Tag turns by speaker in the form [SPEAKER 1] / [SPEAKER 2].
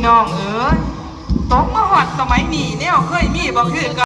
[SPEAKER 1] ี่น้องเอ๋ยตกมาหอดสมัยนี้เนี่ยเคยมีบ่คือกัน